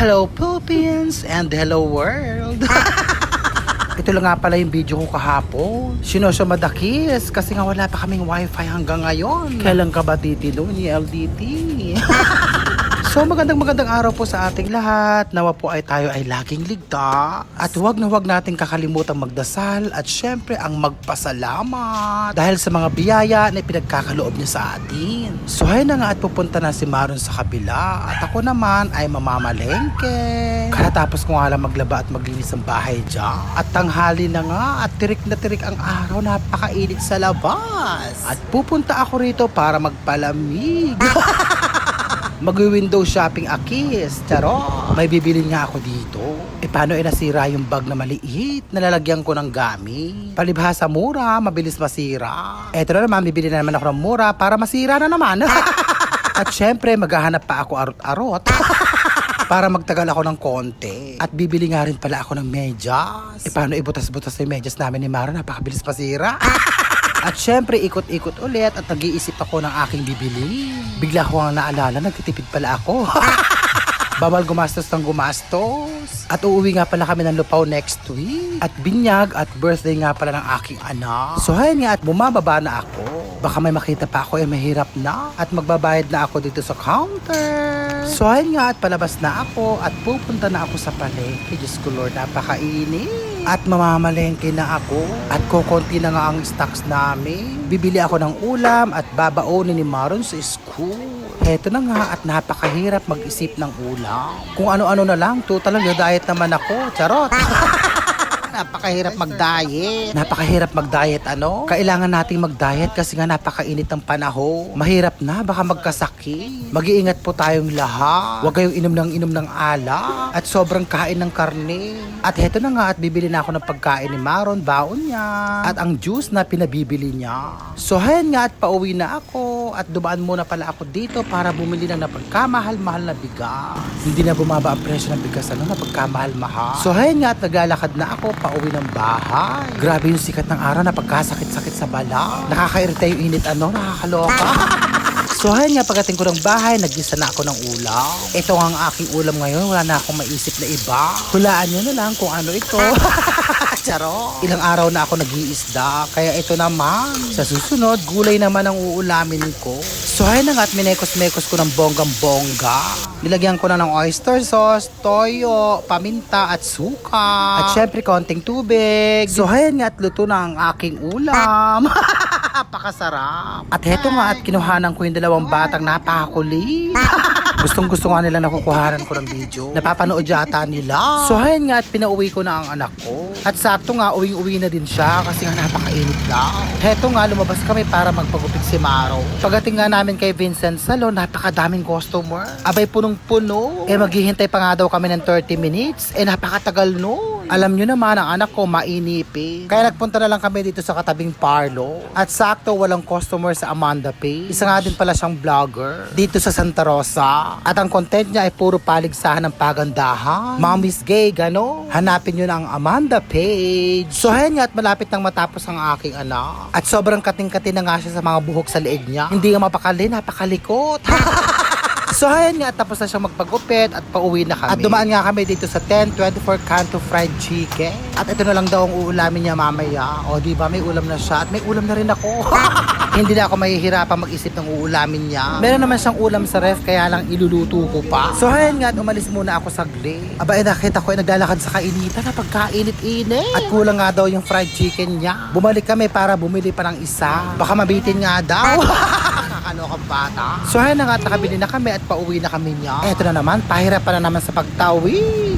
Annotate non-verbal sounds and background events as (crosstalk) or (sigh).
Hello Philippines and hello world. (laughs) Ito lang nga pala yung video ko kahapon. Sinosyo madakis kasi nga wala pa kaming wifi hanggang ngayon. Kailan ka ba titino ni LDT? (laughs) So magandang magandang araw po sa ating lahat. Nawa po ay tayo ay laging ligtas. At huwag na huwag natin kakalimutan magdasal at syempre ang magpasalamat. Dahil sa mga biyaya na pinagkakaloob niya sa atin. So ayun na nga at pupunta na si Maron sa kabila. At ako naman ay mamamalengke. Katatapos ko nga lang maglaba at maglinis ang bahay dyan. At tanghali na nga at tirik na tirik ang araw. Napakainit sa labas. At pupunta ako rito para magpalamig. (laughs) Mag-window shopping akis. Charo. May bibili nga ako dito. E paano eh nasira yung bag na maliit? Nalalagyan ko ng gamit. Palibhasa mura, mabilis masira. Eto na naman, bibili na naman ako ng mura para masira na naman. (laughs) At syempre, maghahanap pa ako arot-arot. (laughs) para magtagal ako ng konti. At bibili nga rin pala ako ng medyas. E paano ibutas-butas yung medyas namin ni Maro? Napakabilis masira. (laughs) At syempre, ikot-ikot ulit at nag-iisip ako ng aking bibili. Bigla ko ang naalala, nagtitipid pala ako. (laughs) Bawal gumastos ng gumastos. At uuwi nga pala kami ng Lupaw next week. At binyag at birthday nga pala ng aking anak. So ayun nga at bumababa na ako. Baka may makita pa ako eh mahirap na. At magbabayad na ako dito sa counter. So ayun nga at palabas na ako at pupunta na ako sa palengke. Diyos ko Lord, napakainit. At mamamalengke na ako. At kukunti na nga ang stocks namin. Bibili ako ng ulam at babaonin ni Maron sa school. Heto na nga at napakahirap mag-isip ng ulam. Kung ano-ano na lang, total lang, diet naman ako. Charot! (laughs) napakahirap mag-diet. Napakahirap mag-diet ano? Kailangan nating mag-diet kasi nga napakainit ng panahon. Mahirap na, baka magkasakit. Mag-iingat po tayong lahat. Huwag kayong inom ng inom ng ala at sobrang kain ng karne. At heto na nga at bibili na ako ng pagkain ni Maron, baon niya. At ang juice na pinabibili niya. So hayan nga at pauwi na ako at dumaan muna pala ako dito para bumili ng napagkamahal-mahal na bigas. Hindi na bumaba ang presyo ng bigas ano, napagkamahal-mahal. So hayan nga at naglalakad na ako pauwi ng bahay. Grabe yung sikat ng araw na pagkasakit-sakit sa bala. Nakakairita yung init ano, nakakaloka. (laughs) So ayun nga, pagdating ko ng bahay, nagisa na ako ng ulam. Ito ang aking ulam ngayon, wala na akong maisip na iba. Hulaan nyo na lang kung ano ito. (laughs) (laughs) Charo. Ilang araw na ako nag-iisda, kaya ito naman. Sa susunod, gulay naman ang uulamin ko. So ayun na nga at minekos-mekos ko ng bonggang-bongga. Nilagyan ko na ng oyster sauce, toyo, paminta at suka. At syempre konting tubig. So ayun nga at luto na ang aking ulam. (laughs) Napakasarap. At heto nga at kinuhanan ko yung dalawang batang napakakulit. (laughs) Gustong gusto nga nila nakukuhanan ko ng video. Napapanood yata nila. So ayun nga at pinauwi ko na ang anak ko. At sakto nga uwing-uwi na din siya kasi nga napakainit lang. Heto nga lumabas kami para magpagupit si Maro. Pagdating nga namin kay Vincent Salon, napakadaming customer. Abay punong-puno. Eh maghihintay pa nga daw kami ng 30 minutes. Eh napakatagal no. Alam nyo naman, ang anak ko mainipin. Kaya nagpunta na lang kami dito sa katabing parlo. At sakto, walang customer sa Amanda Pay. Isa nga din pala siyang vlogger dito sa Santa Rosa. At ang content niya ay puro paligsahan ng pagandahan. Mommy's gay, gano? Hanapin nyo na ang Amanda Page. So, ayan nga at malapit nang matapos ang aking anak. At sobrang kating-kating na nga siya sa mga buhok sa leeg niya. Hindi nga mapakali, napakalikot. (laughs) So ayan nga, tapos na siyang magpagupit at pauwi na kami. At dumaan nga kami dito sa 1024 Canto Fried Chicken. At ito na lang daw ang uulamin niya mamaya. O di ba may ulam na siya at may ulam na rin ako. (laughs) Hindi na ako mahihirapan mag-isip ng uulamin niya. Meron naman siyang ulam sa ref kaya lang iluluto ko pa. So ayan nga, umalis muna ako saglit. Aba, eh, nakita ko ay naglalakad sa kainitan na pagkainit-init. At kulang nga daw yung fried chicken niya. Bumalik kami para bumili pa ng isa. Baka mabitin nga daw. (laughs) Nakakalokang bata. So ayun na nga, nakabili na kami at pauwi na kami niya. Eto na naman, pahirapan na naman sa pagtawid.